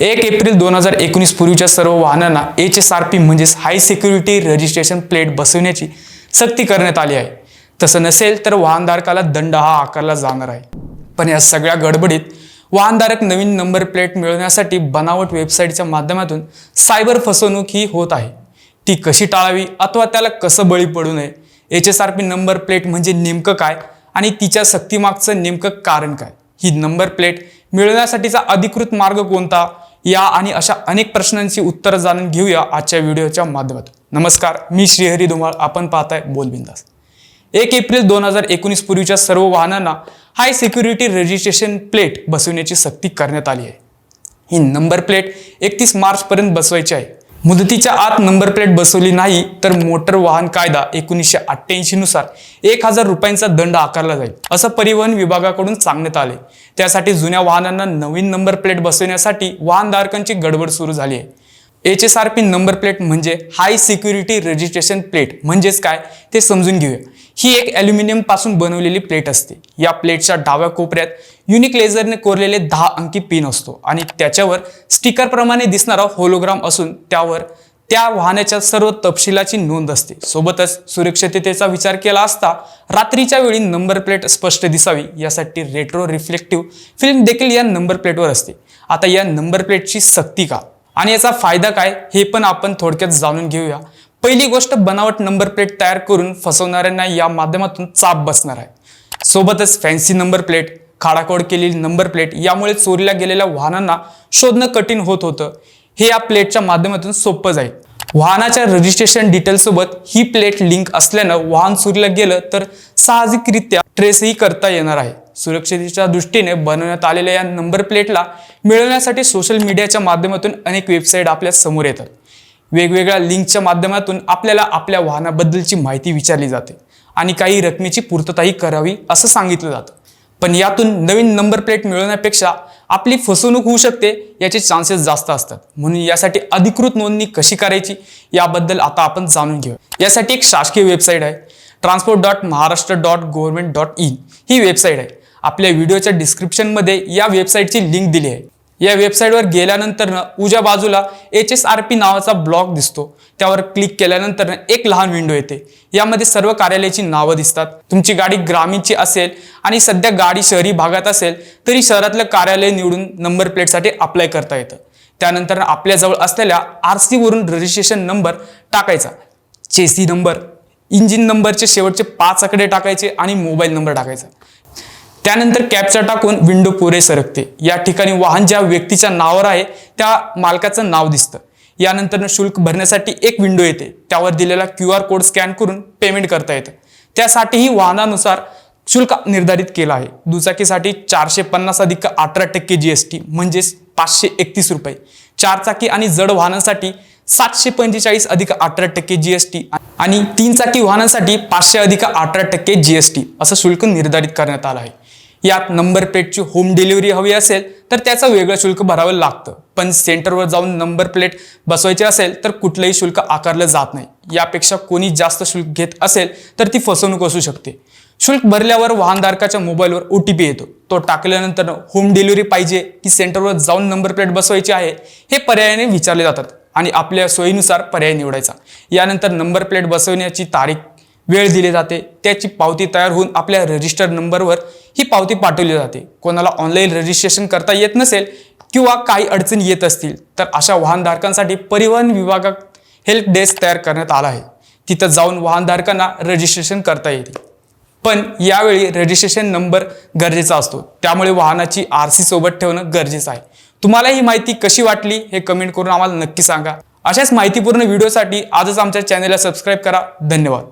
एक एप्रिल दोन हजार एकोणीस पूर्वीच्या सर्व वाहनांना एच एस आर पी म्हणजेच हाय सिक्युरिटी रजिस्ट्रेशन प्लेट बसवण्याची सक्ती करण्यात आली आहे. तसं नसेल तर वाहनधारकाला दंड हा आकारला जाणार आहे. पण या सगळ्या गडबडीत वाहनधारक नवीन नंबर प्लेट मिळवण्यासाठी बनावट वेबसाईटच्या माध्यमातून सायबर फसवणूक ही होत आहे. ती कशी टाळावी अथवा त्याला कसं बळी पडू नये? H S R P number plate म्हणजे नेमकं काय आणि तिच्या सक्तीमागचं नेमकं कारण काय? ही नंबर प्लेट मिळवण्यासाठीचा अधिकृत मार्ग कोणता? या आणि अशा अनेक प्रश्नांची उत्तरं जाणून घेऊया आजच्या व्हिडिओच्या माध्यमातून. नमस्कार मी श्रीहरी धुमाळ. आपण पाहताय बोलबिंदास एक एप्रिल दोन हजार एकोणीस पूर्वीच्या सर्व वाहनांना हाय सिक्युरिटी रजिस्ट्रेशन प्लेट बसवण्याची सक्ती करण्यात आली आहे. ही नंबर प्लेट एकतीस मार्चपर्यंत बसवायची आहे. मुदतीच्या आत नंबर प्लेट बसवली नाही तर मोटर वाहन कायदा एकोणीसशे अठ्ठ्याऐंशी नुसार एक हजार रुपयांचा दंड आकारला जाईल असं परिवहन विभागाकडून सांगण्यात आले. त्यासाठी जुन्या वाहनांना नवीन नंबर प्लेट बसवण्यासाठी वाहनधारकांची गडबड सुरू झाली आहे. H S R P number plate म्हणजे हाय सिक्युरिटी रजिस्ट्रेशन प्लेट म्हणजेच काय? ते समजून घेऊया. ही एक ॲल्युमिनियमपासून बनवलेली प्लेट असते. या प्लेटच्या डाव्या कोपऱ्यात युनिक लेझरने कोरलेले दहा अंकी पिन असतो आणि त्याच्यावर स्टिकर प्रमाणे दिसणारा होलोग्राम असून त्यावर त्या वाहनाच्या सर्व तपशिलाची नोंद असते. सोबतच सुरक्षिततेचा विचार केला असता रात्रीच्या वेळी नंबर प्लेट स्पष्ट दिसावी यासाठी रेट्रो रिफ्लेक्टिव्ह फिल्म देखील या नंबर प्लेटवर असते. आता या नंबर प्लेटची सक्ती का? आणि याचा फायदा काय? हे पण आपण थोडक्यात जाणून घेऊया. पहिली गोष्ट बनावट नंबर प्लेट तयार करून फसवणाऱ्यांना या माध्यमातून चाप बसणार आहे. सोबतच फॅन्सी नंबर प्लेट खाडाखोड केलेली नंबर प्लेट यामुळे चोरीला गेलेल्या वाहनांना शोधणं कठीण होत होतं. हे या प्लेटच्या माध्यमातून सोपं जाईल. वाहनाच्या रजिस्ट्रेशन डिटेलसोबत ही प्लेट लिंक असल्यानं वाहन चोरीला गेलं तर साहजिकरित्या ट्रेसही करता येणार आहे. सुरक्षतेच्या दृष्टीने बनवण्यात आलेल्या या नंबर प्लेटला मिळवण्यासाठी सोशल मीडियाच्या माध्यमातून अनेक वेबसाईट आपल्यासमोर येतात. वेगवेगळ्या लिंकच्या माध्यमातून आपल्याला आपल्या वाहनाबद्दलची माहिती विचारली जाते आणि काही रकमेची पूर्तताही करावी असं सांगितलं जातं. पण यातून नवीन नंबर प्लेट मिळवण्यापेक्षा आपली फसवणूक होऊ शकते याचे चान्सेस जास्त असतात. म्हणून यासाठी अधिकृत नोंदणी कशी करायची याबद्दल आता आपण जाणून घेऊ यासाठी एक शासकीय वेबसाईट आहे. Transport dot Maharashtra dot government dot in he website आहे. आपल्या व्हिडिओच्या डिस्क्रिप्शनमध्ये या वेबसाईटची लिंक दिली आहे. या वेबसाईटवर गेल्यानंतर उजव्या बाजूला एच एस आर पी नावाचा ब्लॉग दिसतो. त्यावर क्लिक केल्यानंतर एक लहान विंडो येते. यामध्ये सर्व कार्यालयाची नावं दिसतात. तुमची गाडी ग्रामीणची असेल आणि सध्या गाडी शहरी भागात असेल तरी शहरातलं कार्यालय निवडून नंबर प्लेटसाठी अप्लाय करता येतं. त्यानंतर आपल्याजवळ असलेल्या आर सीवरून रजिस्ट्रेशन नंबर टाकायचा. चेसी नंबर इंजिन नंबरचे शेवटचे पाच आकडे टाकायचे आणि मोबाईल नंबर टाकायचा. त्यानंतर कॅपचा टाकून विंडो पुरे सरकते. या ठिकाणी वाहन ज्या व्यक्तीच्या नावावर आहे त्या मालकाचं नाव दिसतं. यानंतर शुल्क भरण्यासाठी एक विंडो येते. त्यावर दिलेला क्यू आर कोड स्कॅन करून पेमेंट करता येतं. त्यासाठीही वाहनानुसार शुल्क निर्धारित केलं आहे. दुचाकीसाठी चारशे पन्नास अधिक अठरा टक्के जी एस टी म्हणजेच पाचशे एकतीस रुपये. चारचाकी आणि जड वाहनांसाठी सातशे पंचेचाळीस अधिक अठरा टक्के जी एस टी आणि तीन चाकी वाहनांसाठी पाचशे अधिक अठरा टक्के जी एस टी असं शुल्क निर्धारित करण्यात आलं आहे. यात नंबर प्लेटची होम डिलिव्हरी हवी असेल तर त्याचं वेगळं शुल्क भरावं लागतं. पण सेंटरवर जाऊन नंबर प्लेट बसवायची असेल तर कुठलंही शुल्क आकारलं जात नाही. यापेक्षा कोणी जास्त शुल्क घेत असेल तर ती फसवणूक असू शकते. शुल्क भरल्यावर वाहनधारकाच्या मोबाईलवर ओ टी पी येतो. तो टाकल्यानंतर होम डिलिव्हरी पाहिजे की सेंटरवर जाऊन नंबर प्लेट बसवायची आहे हे पर्यायाने विचारले जातात. आणि आपल्या सोयीनुसार पर्याय निवडायचा. यानंतर नंबर प्लेट बसवण्याची तारीख वेळ दिली जाते. त्याची पावती तयार होऊन आपल्या रजिस्टर नंबरवर ही पावती पाठवली जाते. कोणाला ऑनलाईन रजिस्ट्रेशन करता येत नसेल किंवा काही अडचणी येत असतील तर अशा वाहनधारकांसाठी परिवहन विभागात हेल्प डेस्क तयार करण्यात आला आहे. तिथं जाऊन वाहनधारकांना रजिस्ट्रेशन करता येते. पण यावेळी रजिस्ट्रेशन नंबर गरजेचा असतो. त्यामुळे वाहनाची आर सी सोबत ठेवणं गरजेचं आहे. तुम्हाला ही माहिती कशी वाटली हे कमेंट करून आम्हाला नक्की सांगा. अशाच माहितीपूर्ण व्हिडिओसाठी आजच आमच्या चॅनलला सबस्क्राईब करा. धन्यवाद.